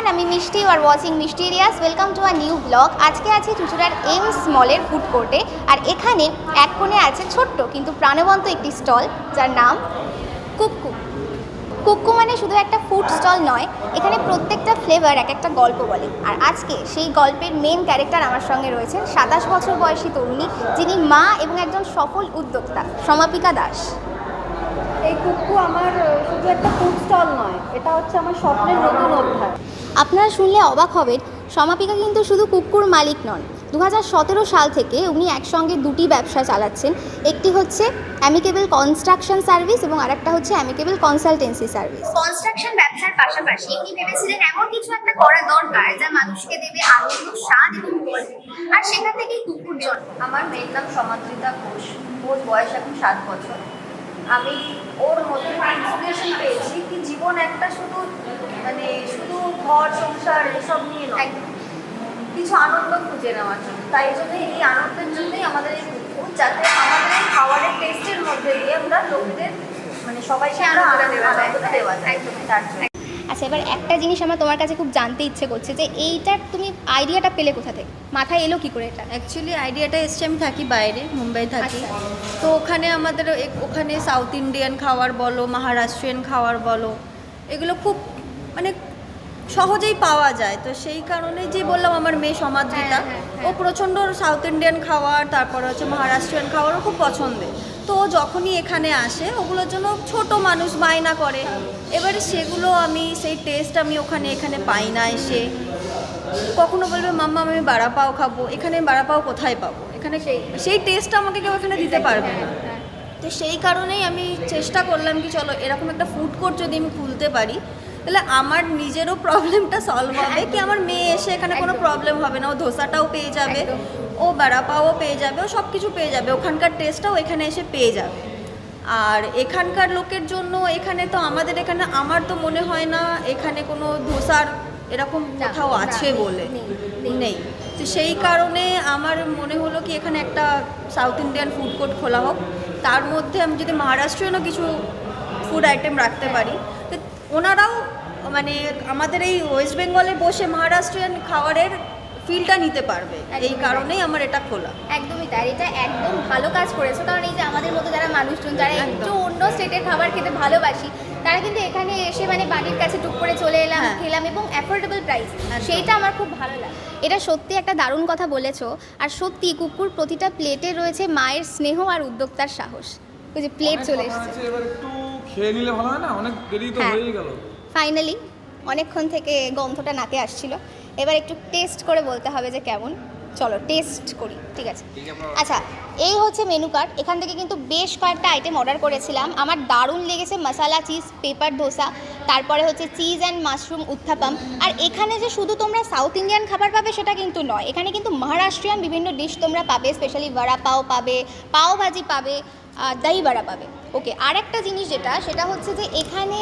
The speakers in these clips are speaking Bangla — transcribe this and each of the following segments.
এভরিওয়ান আমি মিষ্টি you are watching Mishti areas welcome to a new blog আজকে আছি চুচুড়ার এমস মলের ফুড কোর্টে আর এখানে এক কোণে আছে ছোট্ট কিন্তু প্রাণবন্ত একটি স্টল যার নাম কুককু। কুককু মানে শুধু একটা ফুড স্টল নয়, এখানে প্রত্যেকটা ফ্লেভার এক একটা গল্প বলে। আর আজকে সেই গল্পের মেন ক্যারেক্টার আমার সঙ্গে রয়েছেন সাতাশ বছর বয়সী তরুণী, যিনি মা এবং একজন সফল উদ্যোক্তা, সমাপিকা দাস। এই কুকু আমার শুধু একটা ফুড স্টল নয় এটা হচ্ছে আমার স্বপ্নের নতুন অধ্যায়। আপনারা শুনলে অবাক হবেন সমাপিকা কিন্তু শুধু কুকুর মালিক নন। দু সাল থেকে উনি একসঙ্গে দুটি ব্যবসা চালাচ্ছেন। একটি হচ্ছে অ্যামিকেবল কনস্ট্রাকশন সার্ভিস এবং আরেকটা হচ্ছে অ্যামিকেবল কনসালটেন্সি সার্ভিস কনস্ট্রাকশন ব্যবসার পাশাপাশি উনি ভেবেছিলেন এমন কিছু একটা করা দরকার যা মানুষকে দেবে আনন্দ স্বাদ এবং গল্প। আর সেখান থেকেই কুকুর জন্ম। আমার মেয়ের নাম সমাদ্রিতা ঘোষ। ওর বয়স এখন সাত বছর। আমি ওর মধ্যে ইন্সপিরেশন পেয়েছি কি জীবন একটা শুধু মানে শুধু ঘর সংসার এসব নিয়ে নয়। কিছু আনন্দ খুঁজে নেওয়ার জন্য। তাই জন্য এই আনন্দের জন্যই আমাদের এই যাতে আমাদের এই খাবারের টেস্টের মধ্যে দিয়ে আমরা লোকদের মানে সবাই সে আনন্দটা আনন্দ দেওয়া যায়। তার জন্য। আচ্ছা এবার একটা জিনিস আমার তোমার কাছে খুব জানতে ইচ্ছে করছে যে এইটার তুমি আইডিয়াটা পেলে কোথা থেকে? মাথায় এলো কি করে এটা? অ্যাকচুয়ালি আইডিয়াটা এসছে আমি থাকি বাইরে মুম্বাই থাকি। আচ্ছা। তো ওখানে আমাদের ওখানে সাউথ ইন্ডিয়ান খাওয়ার বলো মহারাষ্ট্রিয়ান খাওয়ার বলো এগুলো খুব মানে সহজেই পাওয়া যায়। তো সেই কারণে যে বললাম আমার মেয়ে সমাদ্রিতা হ্যাঁ, হ্যাঁ, ও হ্যাঁ। প্রচণ্ড সাউথ ইন্ডিয়ান খাওয়ার তারপরে হচ্ছে মহারাষ্ট্রিয়ান খাওয়ারও খুব পছন্দের। তো যখনই এখানে আসে ওগুলোর জন্য ছোট মানুষ বায়না করে। এবারে সেগুলো আমি সেই টেস্ট আমি ওখানে এখানে পাই না এসে। কখনো বলবে মাম্মা আমি বাড়া পাও খাব। এখানে বাড়া পাও কোথায় পাবো? এখানে সেই- সেই টেস্টটা আমাকে কেউ এখানে দিতে পারবে না। তো সেই কারণেই আমি চেষ্টা করলাম কি চলো এরকম একটা ফুড কোর্ট যদি আমি খুলতে পারি তাহলে আমার নিজেরও প্রবলেমটা সলভ হবে। কি আমার মেয়ে এসে এখানে কোনো প্রবলেম হবে না? ও ধোসাটাও পেয়ে যাবে। ও বাড়া পাও পেয়ে যাবে ও সব কিছু পেয়ে যাবে ওখানকার টেস্টটাও এখানে এসে পেয়ে যাবে। আর এখানকার লোকের জন্য এখানে তো আমাদের এখানে আমার তো মনে হয় না এখানে কোনো ধোসার এরকম কোথাও আছে বলে। নেই তো সেই কারণে আমার মনে হলো কি এখানে একটা সাউথ ইন্ডিয়ান ফুড কোর্ট খোলা হোক। তার মধ্যে আমি যদি মহারাষ্ট্রীয়নও কিছু ফুড আইটেম রাখতে পারি তো ওনারাও মানে আমাদের এই ওয়েস্ট বেঙ্গলে বসে মহারাষ্ট্রিয়ান খাবারের ফিলটা নিতে পারবে। এই কারণেই আমার এটা খোলা। একদমই তাই। এটা একদম ভালো কাজ করেছ কারণ এই যে আমাদের মতো যারা মানুষজন যারা একটু অন্য স্টেটের খাবার খেতে ভালোবাসি তারা কিন্তু এখানে এসে মানে বাড়ির কাছে টুক করে চলে এলাম হ্যাঁ। খেলাম এবং অ্যাফোর্ডেবল প্রাইস সেইটা আমার খুব ভালো লাগে। এটা সত্যি একটা দারুণ কথা বলেছ আর সত্যি কুকুর প্রতিটা প্লেটে রয়েছে মায়ের স্নেহ আর উদ্যোক্তার সাহস। ওই যে প্লেট চলে এসছে। এবার একটু খেয়ে নিলে ভালো হয় না? অনেক দেরি তো হ্যাঁ। গেল। ফাইনালি অনেকক্ষণ থেকে গন্ধটা নাকে আসছিল। এবার একটু টেস্ট করে বলতে হবে যে কেমন। চলো টেস্ট করি ঠিক আছে? আচ্ছা এই হচ্ছে মেনু কার্ড এখান থেকে কিন্তু বেশ কয়েকটা আইটেম অর্ডার করেছিলাম। আমার দারুণ লেগেছে মশালা চিজ পেপার ধোসা তারপরে হচ্ছে চিজ অ্যান্ড মাশরুম উত্থাপাম। আর এখানে যে শুধু তোমরা সাউথ ইন্ডিয়ান খাবার পাবে সেটা কিন্তু নয় এখানে কিন্তু মহারাষ্ট্রিয়ান বিভিন্ন ডিশ তোমরা পাবে। স্পেশালি বড়া পাও পাবে পাও ভাজি পাবে আর দই বড়া পাবে। ওকে আর একটা জিনিস যেটা সেটা হচ্ছে যে এখানে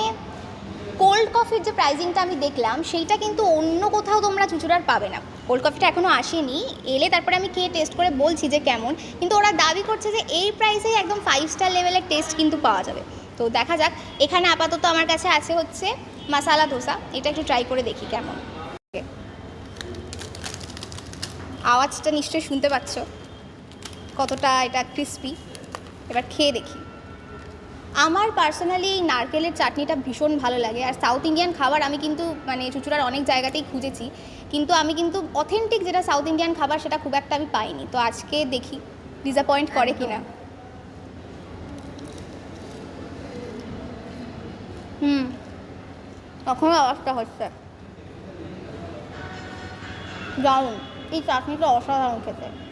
কোল্ড কফির যে প্রাইজিংটা আমি দেখলাম, সেইটা কিন্তু অন্য কোথাও তোমরা চুচুড়ার পাবে না। কোল্ড কফিটা এখনও আসেনি। এলে তারপরে আমি খেয়ে টেস্ট করে বলছি যে কেমন। কিন্তু ওরা দাবি করছে যে এই প্রাইসেই একদম ফাইভ স্টার লেভেলের টেস্ট কিন্তু পাওয়া যাবে। তো দেখা যাক। এখানে আপাতত আমার কাছে আছে হচ্ছে মাসালা ধোসা এটা একটু ট্রাই করে দেখি কেমন. আওয়াজটা নিশ্চয়ই শুনতে পাচ্ছ। কতটা এটা ক্রিস্পি এবার খেয়ে দেখি। আমার পার্সোনালি এই নারকেলের চাটনিটা ভীষণ ভালো লাগে। আর সাউথ ইন্ডিয়ান খাবার আমি কিন্তু মানে চুচুড়ার অনেক জায়গাতেই খুঁজেছি। কিন্তু আমি কিন্তু অথেন্টিক যেটা সাউথ ইন্ডিয়ান খাবার সেটা খুব একটা আমি পাইনি। তো আজকে দেখি ডিসঅ্যাপয়েন্ট করে কি না হুম। তখন আওয়াজটা হচ্ছে। দারুণ। এই চাটনিটা অসাধারণ খেতে।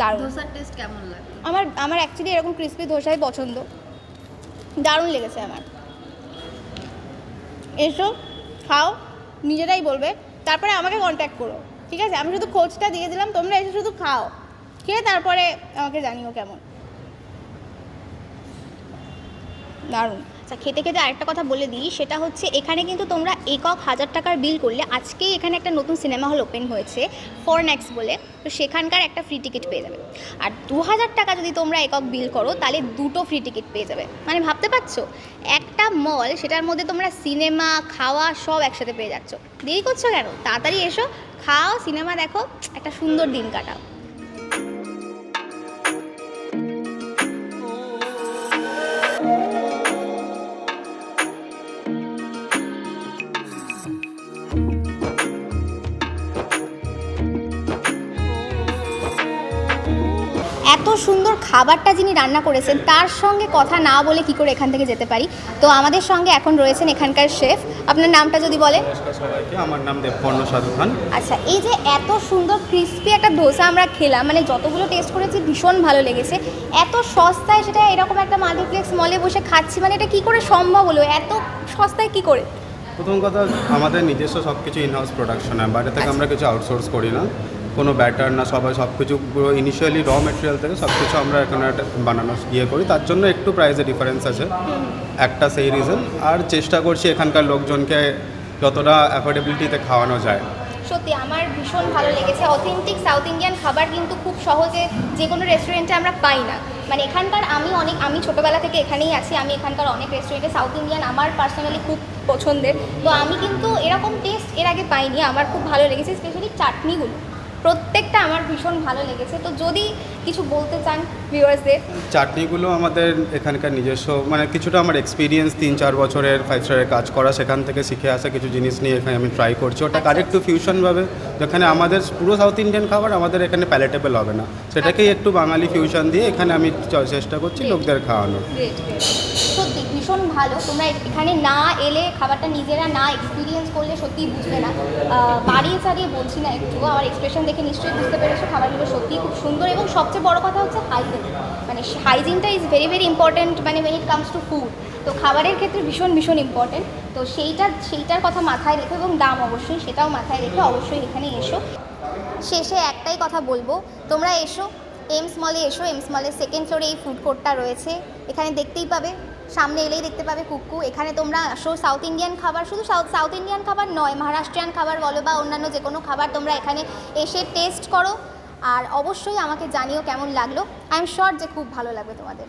দারুণ। ধোসার টেস্ট কেমন লাগে? আমার আমার অ্যাকচুয়ালি এরকম ক্রিস্পি ধোসাই পছন্দ। দারুণ লেগেছে আমার। এসো খাও নিজেরাই বলবে। তারপরে আমাকে কন্ট্যাক্ট করো ঠিক আছে? আমি শুধু খোঁজটা দিয়ে দিলাম তোমরা এসে শুধু খাও। খেয়ে তারপরে আমাকে জানিও কেমন। দারুণ। আচ্ছা খেতে খেতে আরেকটা কথা বলে দিই, সেটা হচ্ছে এখানে কিন্তু তোমরা একক হাজার টাকার বিল করলে আজকেই এখানে একটা নতুন সিনেমা হল ওপেন হয়েছে ফরনেক্স বলে। তো সেখানকার একটা ফ্রি টিকিট পেয়ে যাবে। আর দু হাজার টাকা যদি তোমরা একক বিল করো, তাহলে দুটো ফ্রি টিকিট পেয়ে যাবে। মানে ভাবতে পারছ? একটা মল সেটার মধ্যে তোমরা সিনেমা খাওয়া সব একসাথে পেয়ে যাচ্ছ। দেরি করছ কেন? তাড়াতাড়ি এসো, খাও সিনেমা দেখো, একটা সুন্দর দিন কাটাও। এত সুন্দর খাবারটা যিনি রান্না করেছেন তার সঙ্গে কথা না বলে কি করে এখান থেকে যেতে পারি? তো আমাদের সঙ্গে এখন রয়েছেন এখানকার শেফ। আপনার নামটা যদি বলেন। আমার নাম দেবপর্ণ সাধু খান। আচ্ছা এই যে এত সুন্দর ক্রিস্পি একটা ধোসা আমরা খেলাম মানে যতগুলো টেস্ট করেছি ভীষণ ভালো লেগেছে। এত সস্তায় সেটা এরকম একটা মাল্টিপ্লেক্স মলে বসে খাচ্ছি মানে এটা কি করে সম্ভব হলো? এত সস্তায় কি করে? প্রথম কথা আমাদের নিজস্ব সব কিছু ইনহাউস প্রোডাকশন হয় বাইরে থেকে আমরা কিছু আউটসোর্স করি না। কোনো ব্যাটার না সবাই সব কিছু পুরো ইনিশিয়ালি র মেটেরিয়াল থেকে সব কিছু আমরা এখানে বানানো ইয়ে করি। তার জন্য একটু প্রাইসে ডিফারেন্স আছে। একটা সেই রিজন আর চেষ্টা করছি এখানকার লোকজনকে যতটা অ্যাফোর্ডেবিলিটিতে খাওয়ানো যায়। সত্যি, আমার ভীষণ ভালো লেগেছে। অথেন্টিক সাউথ ইন্ডিয়ান খাবার কিন্তু খুব সহজে যে কোনো রেস্টুরেন্টে আমরা পাই না। মানে এখানকার আমি অনেক, আমি ছোটোবেলা থেকে এখানেই আছি। আমি এখানকার অনেক রেস্টুরেন্টে সাউথ ইন্ডিয়ান আমার পার্সোনালি খুব পছন্দের। তো আমি কিন্তু এরকম টেস্ট এর আগে পাইনি। আমার খুব ভালো লেগেছে স্পেশালি চাটনিগুলো। প্রত্যেকটা আমার ভীষণ ভালো লেগেছে। তো যদি কিছু বলতে চান ভিউয়ার্সদের চাটনিগুলো আমাদের এখানকার নিজস্ব মানে কিছুটা আমার এক্সপিরিয়েন্স তিন চার বছরের ফাইভ স্টারের কাজ করা সেখান থেকে শিখে আসা কিছু জিনিস নিয়ে এখানে আমি ট্রাই করছি। ওটা আচ্ছা, কারেক্ট ফিউশনভাবে যেখানে আমাদের পুরো সাউথ ইন্ডিয়ান খাবার আমাদের এখানে প্যালেটেবল হবে না। সেটাকেই একটু বাঙালি ফিউশন দিয়ে এখানে আমি চেষ্টা করছি লোকদের খাওয়ানোর। সত্যি। ভীষণ ভালো। তোমরা এখানে না এলে খাবারটা নিজেরা না এক্সপিরিয়েন্স করলে সত্যিই বুঝবে না। বাড়িয়ে চাড়িয়ে বলছি না একটু, আমার এক্সপ্রেশন দেখে নিশ্চয়ই বুঝতে পেরেছ খাবারগুলো সত্যিই খুব সুন্দর এবং সবচেয়ে বড় কথা হচ্ছে হাইজিন মানে হাইজিনটা ইজ ভেরি ভেরি ইম্পর্ট্যান্ট মানে when it comes to food তো খাবারের ক্ষেত্রে ভীষণ ভীষণ ইম্পর্ট্যান্ট তো সেইটা, সেইটার কথা মাথায় রেখে এবং দাম অবশ্যই সেটাও মাথায় রেখে অবশ্যই এখানে এসো। শেষে একটাই কথা বলব, তোমরা এসো এমস মলে এসো এমস মলের সেকেন্ড ফ্লোরে এই ফুড কোর্টটা রয়েছে। এখানে দেখতেই পাবে সামনে এলেই দেখতে পাবে কুকু। এখানে তোমরা আসো সাউথ ইন্ডিয়ান খাবার, শুধু সাউথ সাউথ ইন্ডিয়ান খাবার নয় মহারাষ্ট্রিয়ান খাবার বলো বা অন্যান্য যে কোনো খাবার তোমরা এখানে এসে টেস্ট করো। আর অবশ্যই আমাকে জানিও কেমন লাগল। আই এম শিওর যে খুব ভালো লাগবে তোমাদের।